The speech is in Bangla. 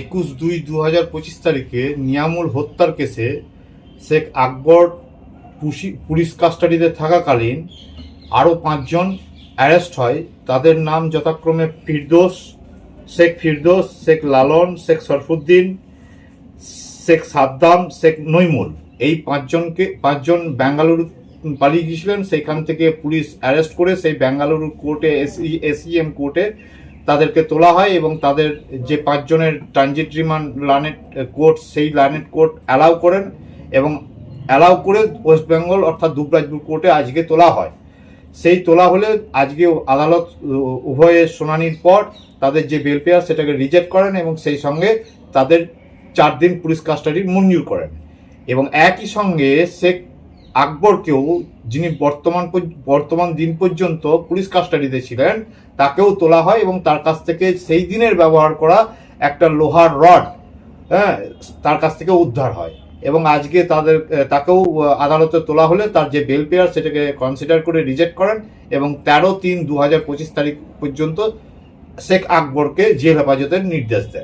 একুশ দুই দু হাজার পঁচিশ তারিখে নিয়ামুল হত্যার কেসে শেখ আকবর পুলিশ কাস্টাডিতে থাকাকালীন আরও পাঁচজন অ্যারেস্ট হয়। তাদের নাম যথাক্রমে ফিরদোস, শেখ ফিরদোস, শেখ লালন, শেখ সরফুদ্দিন শেখ সাদ্দাম, শেখ নৈমুল এই পাঁচজনকে পাঁচজন বেঙ্গালুরু পালিয়ে গিয়েছিলেন। সেইখান থেকে পুলিশ অ্যারেস্ট করে সেই বেঙ্গালুরু কোর্টে, এসি এসইএম কোর্টে তাদেরকে তোলা হয় এবং তাদের যে পাঁচজনের ট্রানজিট রিমান্ড লানেট কোর্ট, সেই লানেট কোর্ট অ্যালাউ করেন এবং অ্যালাউ করে ওয়েস্ট বেঙ্গল অর্থাৎ দুবরাজপুর কোর্টে আজকে তোলা হয়। সেই তোলা হলে আজকে আদালত উভয়ের শুনানির পর তাদের যে বেল পেয়ার সেটাকে রিজেক্ট করেন এবং সেই সঙ্গে তাদের চার দিন পুলিশ কাস্টাডি মঞ্জুর করেন। এবং একই সঙ্গে শেখ আকবরকেও যিনি বর্তমান বর্তমান দিন পর্যন্ত পুলিশ কাস্টাডিতে ছিলেন, তাকেও তোলা হয় এবং তার কাছ থেকে সেই দিনের ব্যবহার করা একটা লোহার রড হ্যাঁ তার কাছ থেকে উদ্ধার হয়। এবং আজকে তাদের, তাকেও আদালতে তোলা হলে তার যে বেল পেয়ার সেটাকে কনসিডার করে রিজেক্ট করেন এবং তেরো তিন দু হাজার পঁচিশ তারিখ পর্যন্ত শেখ আকবরকে জেল হেফাজতের নির্দেশ দেয়